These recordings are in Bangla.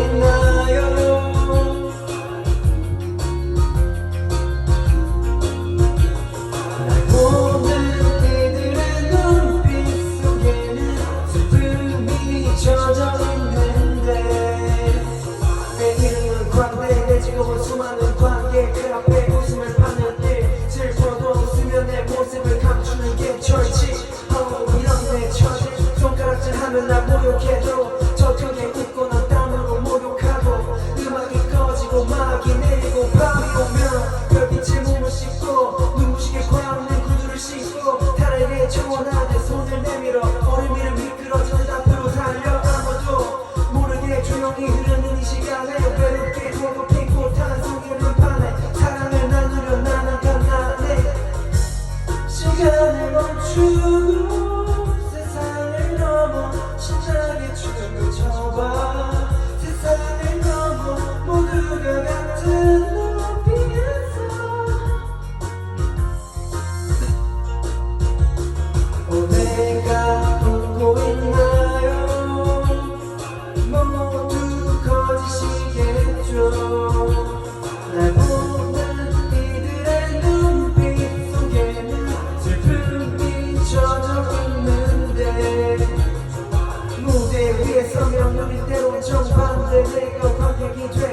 enough. 시간을 멈추고 Ciąż bandy, tylko chodnik i drzwi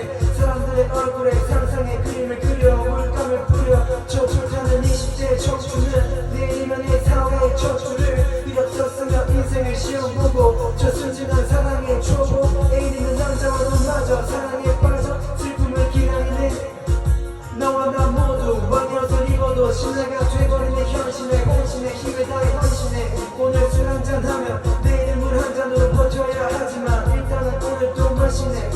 しね